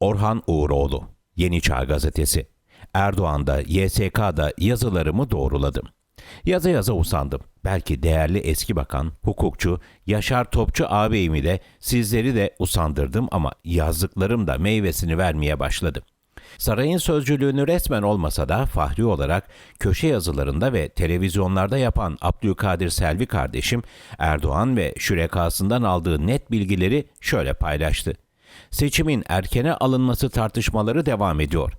Orhan Uğuroğlu, Yeni Çağ Gazetesi. Erdoğan'da, YSK'da yazılarımı doğruladım. Yaza yaza usandım. Belki değerli eski bakan, hukukçu Yaşar Topçu ağabeyimi de sizleri de usandırdım ama yazdıklarım da meyvesini vermeye başladı. Sarayın sözcülüğünü resmen olmasa da fahri olarak köşe yazılarında ve televizyonlarda yapan Abdülkadir Selvi kardeşim Erdoğan ve şürekasından aldığı net bilgileri şöyle paylaştı. Seçimin erkene alınması tartışmaları devam ediyor.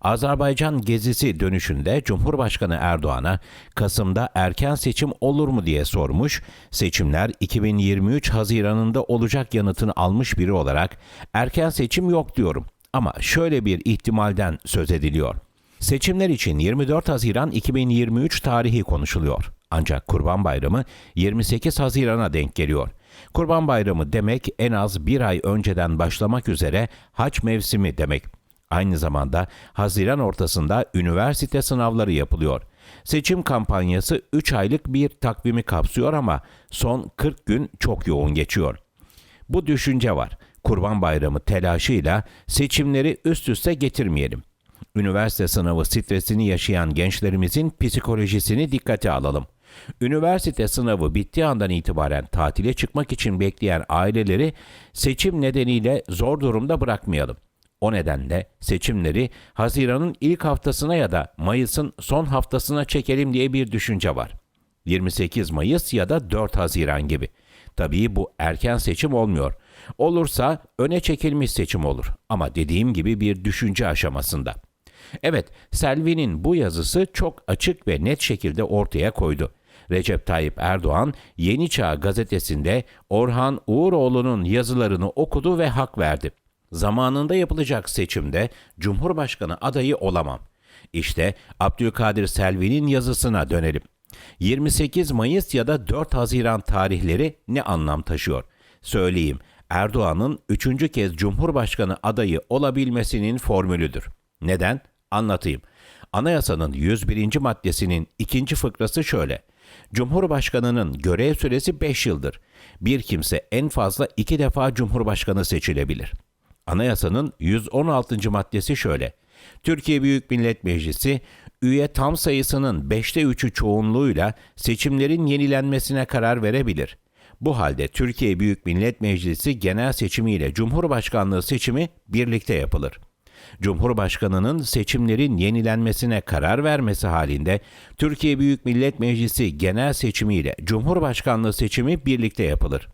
Azerbaycan gezisi dönüşünde Cumhurbaşkanı Erdoğan'a Kasım'da erken seçim olur mu diye sormuş. Seçimler 2023 Haziran'ında olacak yanıtını almış biri olarak erken seçim yok diyorum. Ama şöyle bir ihtimalden söz ediliyor. Seçimler için 24 Haziran 2023 tarihi konuşuluyor. Ancak Kurban Bayramı 28 Haziran'a denk geliyor. Kurban Bayramı demek en az bir ay önceden başlamak üzere haç mevsimi demek. Aynı zamanda Haziran ortasında üniversite sınavları yapılıyor. Seçim kampanyası 3 aylık bir takvimi kapsıyor ama son 40 gün çok yoğun geçiyor. Bu düşünce var. Kurban Bayramı telaşıyla seçimleri üst üste getirmeyelim. Üniversite sınavı stresini yaşayan gençlerimizin psikolojisini dikkate alalım. Üniversite sınavı bittiği andan itibaren tatile çıkmak için bekleyen aileleri seçim nedeniyle zor durumda bırakmayalım. O nedenle seçimleri Haziran'ın ilk haftasına ya da Mayıs'ın son haftasına çekelim diye bir düşünce var. 28 Mayıs ya da 4 Haziran gibi. Tabii bu erken seçim olmuyor. Olursa öne çekilmiş seçim olur ama dediğim gibi bir düşünce aşamasında. Evet, Selvi'nin bu yazısı çok açık ve net şekilde ortaya koydu. Recep Tayyip Erdoğan Yeni Çağ gazetesinde Orhan Uğuroğlu'nun yazılarını okudu ve hak verdi. Zamanında yapılacak seçimde Cumhurbaşkanı adayı olamam. İşte Abdülkadir Selvi'nin yazısına dönelim. 28 Mayıs ya da 4 Haziran tarihleri ne anlam taşıyor? Söyleyeyim. Erdoğan'ın üçüncü kez Cumhurbaşkanı adayı olabilmesinin formülüdür. Neden? Anlatayım. Anayasanın 101. maddesinin ikinci fıkrası şöyle. Cumhurbaşkanının görev süresi 5 yıldır. Bir kimse en fazla iki defa Cumhurbaşkanı seçilebilir. Anayasanın 116. maddesi şöyle. Türkiye Büyük Millet Meclisi üye tam sayısının 5'te 3'ü çoğunluğuyla seçimlerin yenilenmesine karar verebilir. Bu halde Türkiye Büyük Millet Meclisi genel seçimiyle Cumhurbaşkanlığı seçimi birlikte yapılır. Cumhurbaşkanının seçimlerin yenilenmesine karar vermesi halinde Türkiye Büyük Millet Meclisi genel seçimiyle Cumhurbaşkanlığı seçimi birlikte yapılır.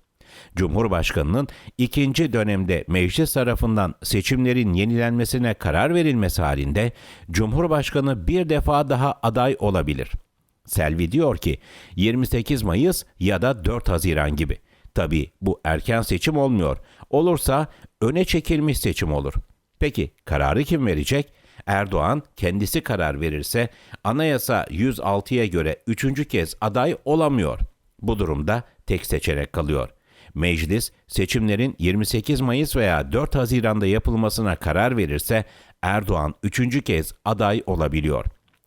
Cumhurbaşkanının ikinci dönemde meclis tarafından seçimlerin yenilenmesine karar verilmesi halinde Cumhurbaşkanı bir defa daha aday olabilir. Selvi diyor ki 28 Mayıs ya da 4 Haziran gibi. Tabi bu erken seçim olmuyor. Olursa öne çekilmiş seçim olur. Peki kararı kim verecek? Erdoğan kendisi karar verirse anayasa 106'ya göre üçüncü kez aday olamıyor. Bu durumda tek seçenek kalıyor. Meclis seçimlerin 28 Mayıs veya 4 Haziran'da yapılmasına karar verirse Erdoğan üçüncü kez aday olabiliyor.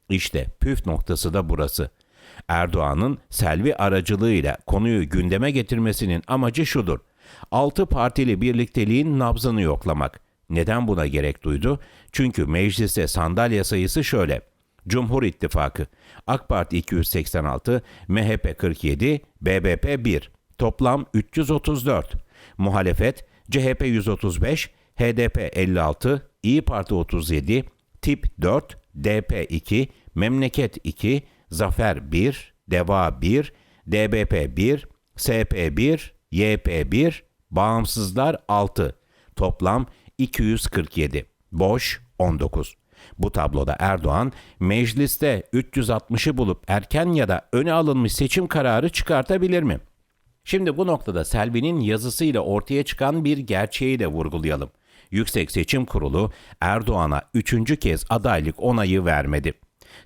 İşte püf noktası da burası. Erdoğan'ın Selvi aracılığıyla konuyu gündeme getirmesinin amacı şudur. Altı partili birlikteliğin nabzını yoklamak. Neden buna gerek duydu? Çünkü mecliste sandalye sayısı şöyle. Cumhur İttifakı, AK Parti 286, MHP 47, BBP 1. Toplam 334. Muhalefet CHP 135, HDP 56, İyi Parti 37, Tip 4, DP 2, Memleket 2, Zafer 1, Deva 1, DBP 1, SP 1, YP 1, Bağımsızlar 6. Toplam 247. Boş 19. Bu tabloda Erdoğan mecliste 360'ı bulup erken ya da öne alınmış seçim kararı çıkartabilir mi? Şimdi bu noktada Selvi'nin yazısıyla ortaya çıkan bir gerçeği de vurgulayalım. Yüksek Seçim Kurulu Erdoğan'a üçüncü kez adaylık onayı vermedi.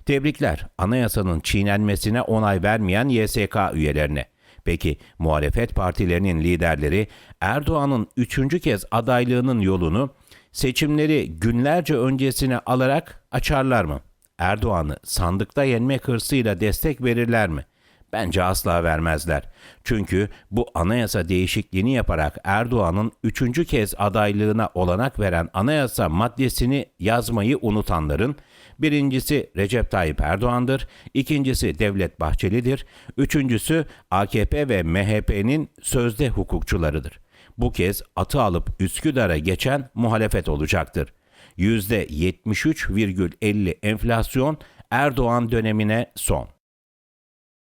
Tebrikler anayasanın çiğnenmesine onay vermeyen YSK üyelerine. Peki muhalefet partilerinin liderleri Erdoğan'ın üçüncü kez adaylığının yolunu seçimleri günlerce öncesine alarak açarlar mı? Erdoğan'ı sandıkta yenmek hırsıyla destek verirler mi? Bence asla vermezler. Çünkü bu anayasa değişikliğini yaparak Erdoğan'ın üçüncü kez adaylığına olanak veren anayasa maddesini yazmayı unutanların birincisi Recep Tayyip Erdoğan'dır, ikincisi Devlet Bahçeli'dir, üçüncüsü AKP ve MHP'nin sözde hukukçularıdır. Bu kez atı alıp Üsküdar'a geçen muhalefet olacaktır. %73,50 enflasyon Erdoğan dönemine son.